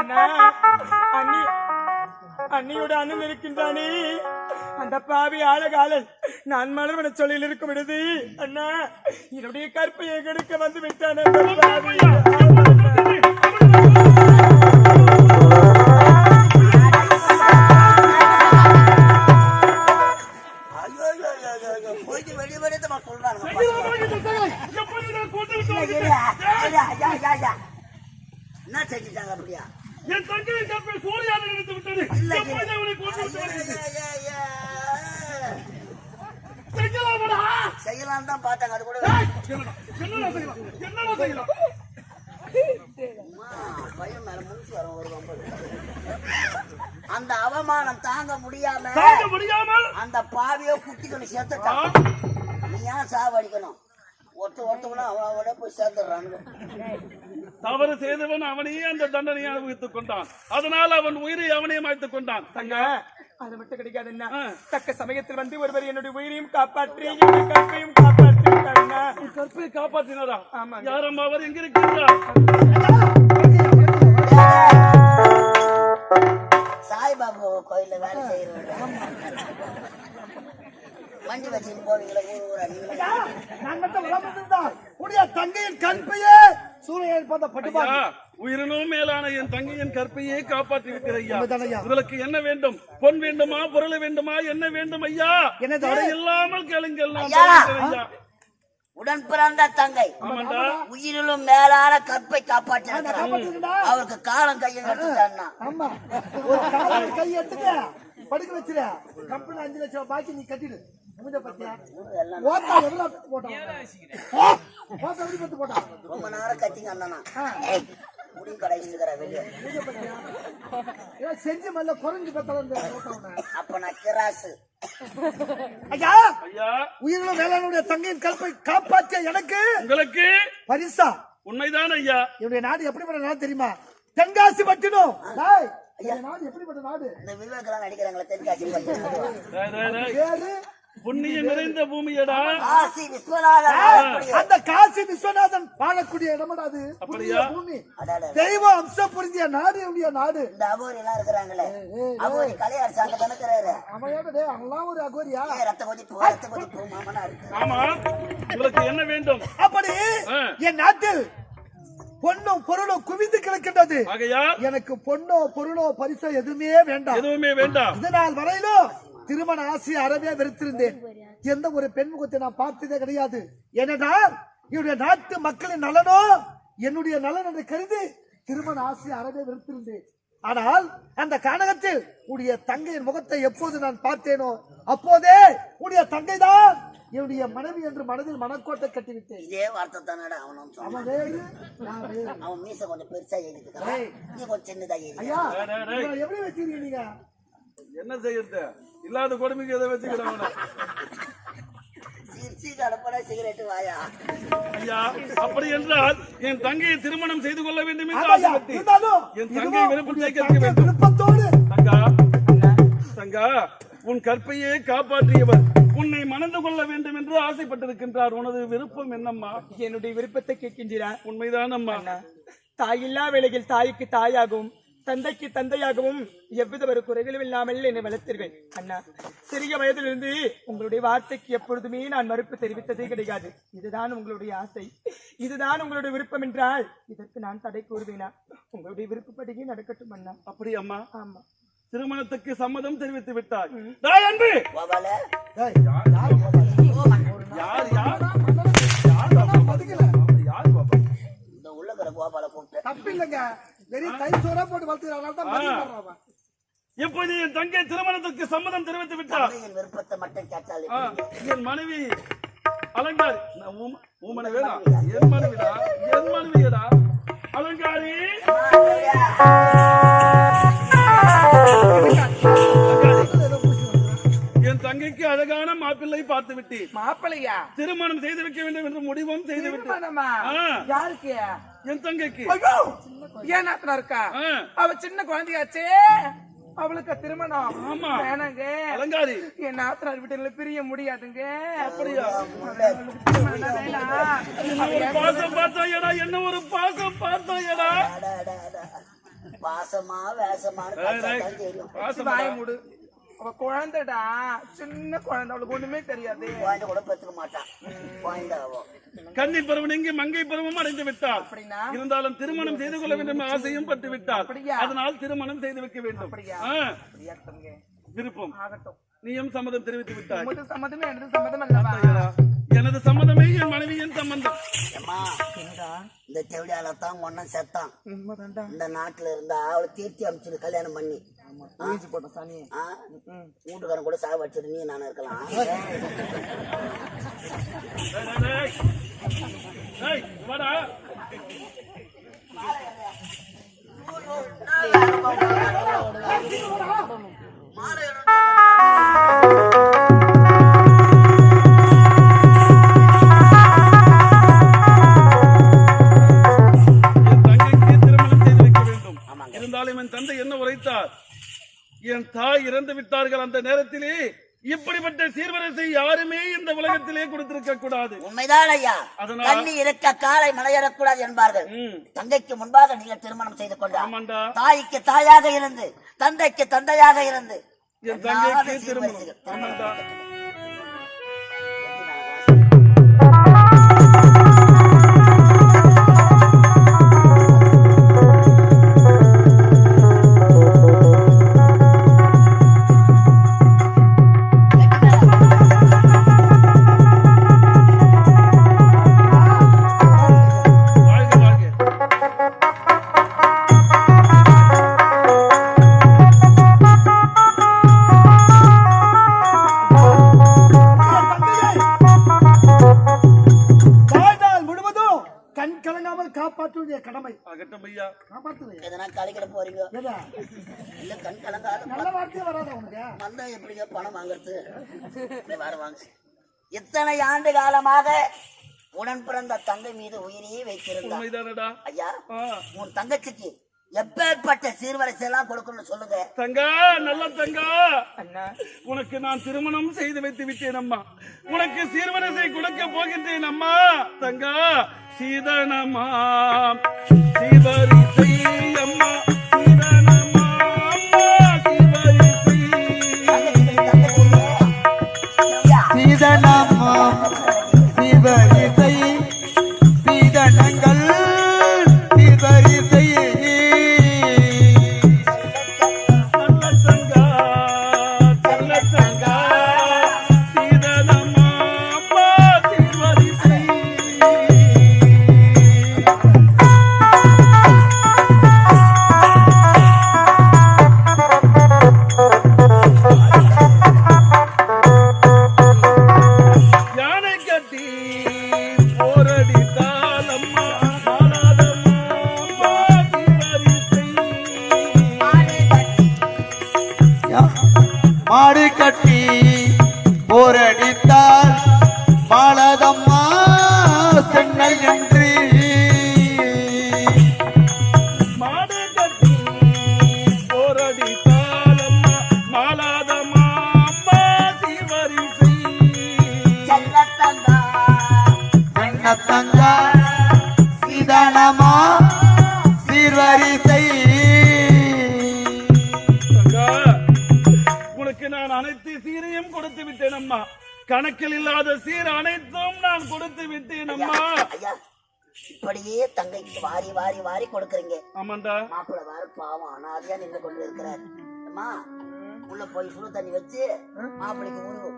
அண்ணா. அண்ணி அண்ணியோட அண்ணன் இருக்கின்றானே. அந்த பாவி ஆழகாலன் நான் மலர்வன சொல்லில் இருக்கும் விடுது. அண்ணா என்னுடைய கற்பையை கெடுக்க வந்து விட்டான. கற்பை நினைத்து விட்டது. அவனை கொண்டு விட்டு. செய்யலாமடா. செய்யலாம் தான் பார்த்தாங்க அது கூட. என்னடா செய்யலாம்? என்னடா செய்யலாம்? அம்மா, பையன் மேல முடிச்சு வர ஒரு. அந்த அவமானம் தாங்க முடியாம தாங்க முடியாமல் அந்த பாவியோ குத்திக்கணும் செத்துட்டான் நீ ஏன் சாவடிக்கணும்? ஒருத்த ஒருத்தவனும் அவனோட போய் சேர்த்துடுறானுங்க தவறு செய்தவன் அவனையே அந்த தண்டனையை அனுபவித்துக் கொண்டான். அதனால் அவன் உயிரை அவனையே மாய்த்துக் கொண்டான். அண்ணா அது மட்டும் கிடைக்காது ஆ. தக்க சமயத்தில் வந்து ஒருவர் என்னுடைய உயிரையும் காப்பாற்றி கற்பையும் காப்பாற்றி விட்டார் அண்ணா. கற்பை காப்பாற்றினாரா. யாரம்மா அவர் எங்க இருக்கிறார் சாய்பாபா கோயில்ல வேலை செய்யறவங்க வண்டி வச்சுட்டு போவீங்களா? ஊர் ஊரா தங்கையின் கண்பையே சூரியன் பார்த்த பட்டுப்பாங்க ஐயா, உயிரினும் மேலான என் தங்கையின் கற்பையே காப்பாற்றி இருக்கிற ஐயா. உங்களுக்கு என்ன வேண்டும்? பொன் வேண்டுமா பொருள் வேண்டுமா என்ன வேண்டும் ஐயா? என்னது? தடை இல்லாமல் கேளுங்கள் உடன் பிறந்த தங்கை. உயிரிலும் மேலான கற்பை காப்பாத்திருக்கா? அவருக்கு காலம் கையை ஆமா. ஒரு காலம் கை எடுத்துக்க படுக்க வச்சிரு. கம்பெனி அஞ்சு லட்சம் பாக்கி நீ கட்டிடு. முடிஞ்ச பத்தியா ஓட்டா எவ்வளவு பத்து போட்டான் ஓட்டா எப்படி பத்து போட்டான் ரொம்ப நேரம் கத்திங்க அண்ணனா. முடி வெளியே. முடிஞ்ச பத்தியா ஏன் செஞ்சு மல்ல குறைஞ்சு பத்தல அப்ப நான் கிராசு. ஐயா! ஐயா! உயிரிலும் மேலானுடைய தங்கையின் கற்பை காப்பாற்றிய எனக்கு உங்களுக்கு பரிசா. உண்மைதான் ஐயா. என்னுடைய நாடு எப்படிப்பட்ட நாடு தெரியுமா? தென்காசி பட்டினம். நாடு எப்படிப்பட்ட நாடு? இந்த விவேக்கெல்லாம் நடிக்கிறாங்களே தென்காசி பட்டினம். புண்ணியம் நிறைந்த பூமியடா. காசி விஸ்வநாதர் ஆலக்குடி. அந்த காசி விஸ்வநாதன் வாழக்கூடிய இடமடா அது? புண்ணிய பூமி. தெய்வ அம்சம் புரிஞ்சிய நாடு என்னுடைய நாடு. இந்த அபோரி எல்லாம் இருக்கிறாங்களே. அபோரி கலையார் சாங்க தானே அவன் டேய் அவன்லாம் ஒரு அகோரியா? ரத்த கொதிப்பு ரத்த கொதிப்பு. மாமனா இருக்கு. ஆமா. உங்களுக்கு என்ன வேண்டும்? அப்படி. என் நாட்டில் பொன்னும் பொருளும் குவிந்து கிடக்கின்றது. எனக்கு பொண்ணோ பொருளோ பரிசோ எதுவுமே வேண்டாம். எதுவுமே வேண்டாம். இதனால் வரையிலும் திருமண ஆசையை அறவே வெறுத்திருந்தேன். எந்த ஒரு பெண் முகத்தை நான் பார்த்ததே கிடையாது. ஏனென்றால் என்னுடைய நாட்டு மக்களின் நலனோ என்னுடைய நலன் என்று கருதி திருமண ஆசையை அறவே வெறுத்திருந்தேன். ஆனால் அந்த கானகத்தில் உடைய தங்கையின் முகத்தை எப்போது நான் பார்த்தேனோ அப்போதே உடைய தங்கை தான் என்னுடைய மனைவி என்று மனதில் மனக்கோட்டை கட்டிவிட்டேன். இதே வார்த்தை தானடா அவனும் அவன் மீச கொஞ்சம் பெருசா. நீ கொஞ்சம் சின்னதா. இவனை எப்படி வச்சிருக்கீங்க நீங்க? என்ன செய்யறது? இல்லாத கொடுமைக்கு எதை வச்சுக்கிறவன சிரிச்சு கடப்படா சிகரெட் வாயா? ஐயா அப்படி என்றால் என் தங்கையை திருமணம் செய்து கொள்ள வேண்டும் என்று ஆசைப்பட்டு என் தங்கை விருப்பத்தோடு உன் கற்பையே காப்பாற்றியவர். உன்னை மணந்து கொள்ள வேண்டும் என்று ஆசைப்பட்டிருக்கின்றார். உனது விருப்பம் என்னம்மா? என்னுடைய விருப்பத்தை கேட்கின்றீரா? உண்மைதான் அம்மா தாயில்லா வேளையில் தாய்க்கு தாயாகவும் தந்தைக்கு தந்தையாகவும் எவ்வித ஒரு குறைகளும் இல்லாமல் என்னை வளர்த்தீர்கள் அண்ணா சிறிய வயதிலிருந்து உங்களுடைய வார்த்தைக்கு எப்பொழுதுமே நான் மறுப்பு தெரிவித்ததே கிடையாது. இதுதான் உங்களுடைய ஆசை. இதுதான் உங்களுடைய விருப்பம் என்றால் இதற்கு நான் தடை கூறுவேனா? உங்களுடைய விருப்பப்படியே நடக்கட்டும் அண்ணா. அப்படி அம்மா. ஆமா. திருமணத்துக்கு சம்மதம் தெரிவித்து விட்டாய். டேய் அன்பு! யார் பாப்பா? யார் யார் யார்? பாப்பா? பதுக்கல. யார் பாப்பா? இந்த உள்ளக்கிற கோபால கூப்பிட்டு தப்பு இல்லைங்க வெறும் கை சோறா போட்டு அவன். இப்போது என் தங்கை திருமணத்துக்கு சம்மதம் தெரிவித்து விட்டார். விருப்பத்தை மட்டும் கேட்டால் என் மனைவி அலங்காரி. உன் மனைவிடா என் மனைவிடா என் மனைவியடா? அலங்காரி. என் தங்கைக்கு அழகான மாப்பிள்ளை பார்த்து விட்டேன். மாப்பிள்ளையா? திருமணம் செய்து வைக்க வேண்டும் என்று முடிவும் செய்து விட்டேன். யாருக்கு? என் தங்கைக்கு. ஐயோ! ஏன் நாத்தனா இருக்கா? அவ சின்ன குழந்தையாச்சே. அவளுக்கு திருமணம். ஆமா. வேணாங்க. அலங்காரி. என் நாத்தனார் வீட்டுல பிரிய முடியாதுங்க. அப்படியா. என்ன ஒரு பாசம் பார்த்தாயடா என்ன ஒரு பாசம் அடா. பாசமா தெரியும் வாய மூடு. அவ குழந்தைடா. சின்ன குழந்தை அவளுக்கு ஒண்ணுமே தெரியாது. குழந்தை கூட பெற்றுக்க மாட்டான் கன்னி பருவம் நீங்கி மங்கை பருவம் அடைந்து விட்டார் அப்படின்னா? இருந்தாலும் திருமணம் செய்து கொள்ள வேண்டும் ஆசையும் பட்டு விட்டார் அப்படியா? அதனால் திருமணம் செய்து வைக்க வேண்டும்? விருப்பம். ஆகட்டும். நீயும் சம்மதம் தெரிவித்து விட்டாய். எனது சம்மதம் அல்லவா? எனது சம்மதமே என் மனைவியின் என்னடா இந்த தெவிடியால தான் ஒன்னும் செத்தான் இந்த நாட்டுல இருந்தா அவளை தீர்த்தி அமைச்சிரு கல்யாணம் பண்ணி? வீட்டுக்காரன் கூட சாவு வச்சிரு நீ நானும் இருக்கலாம். டேய், டேய், வாடா உரைத்தார் என் தாய் இறந்து விட்டார்கள் அந்த நேரத்திலே. இப்படிப்பட்ட சீர்வரிசை யாருமே இந்த உலகத்திலே கொடுத்திருக்க கூடாது. உண்மைதான் ஐயா. கண்ணி இருக்க காலை மலையேறக்கூடாது என்பார்கள். தங்கைக்கு முன்பாக நீங்கள் திருமணம் செய்து கொண்டார். தாய்க்கு தாயாக இருந்து தந்தைக்கு தந்தையாக இருந்து என் தங்கைக்கு திருமணம். கண் கலங்காமல் காப்பாற்றுவதே கடமை. ஆகட்டும் ஐயா. காப்பாற்றுவது எதனா கலைக்கிட போறீங்க இல்ல கண் கலங்காத நல்ல வார்த்தையே வராதா உனக்கு? வந்தா எப்படிங்க பணம் வாங்குறது? வர வாங்க. இத்தனை ஆண்டு காலமாக உடன் பிறந்த தங்கை மீது உயிரையே வைத்திருந்தார். ஐயா. உன் தங்கச்சிக்கு எப்பேற்பட்ட சீர்வரிசை எல்லாம் கொடுக்கணும்னு சொல்லுங்க. தங்கா நல்ல தங்கா. அண்ணா. உனக்கு நான் திருமணம் செய்து வைத்து விட்டேன் அம்மா. உனக்கு சீர்வரிசை கொடுக்க போகின்றேன் அம்மா. தங்கா சீதனமா சீவரிசை அனைத்து சீரையும் கொடுத்து விட்டேன் அம்மா. கணக்கில் இல்லாத சீர் அனைத்தும் நான் கொடுத்து விட்டேன் அம்மா. ஐயா இப்படியே தங்கைக்கு வாரி வாரி வாரி கொடுக்குறீங்க. ஆமாண்டா. மாப்பிள்ளை வேற பாவம் அனாதையா நின்று கொண்டு இருக்கிறார். அம்மா உள்ள போய் சுடு தண்ணி வச்சு மாப்பிள்ளைக்கு உருவு.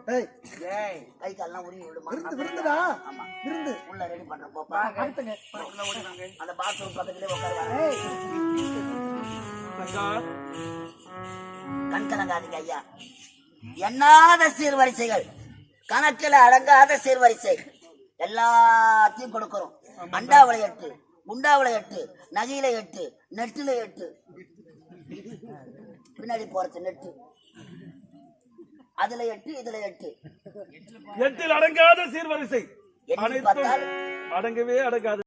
கை கால்லாம் உருவி விடுமா? விருந்து விருந்துடா. ஆமா. விருந்து. உள்ள ரெடி பண்ற போப்பா அடுத்துங்க. அந்த பாத்ரூம் பக்கத்துலயே உட்காருவாங்க கண் கலங்காதீங்க ஐயா. எண்ணாத சீர்வரிசைகள். கணக்கில் அடங்காத சீர்வரிசை. எல்லாத்தையும் கொடுக்கிறோம். அண்டாவில எட்டு குண்டாவில எட்டு நகையில எட்டு நெட்டுல எட்டு. பின்னாடி போறது நெட்டு. அதுல எட்டு இதுல எட்டு. எட்டில் அடங்காத சீர்வரிசை. அடங்கவே அடங்காது.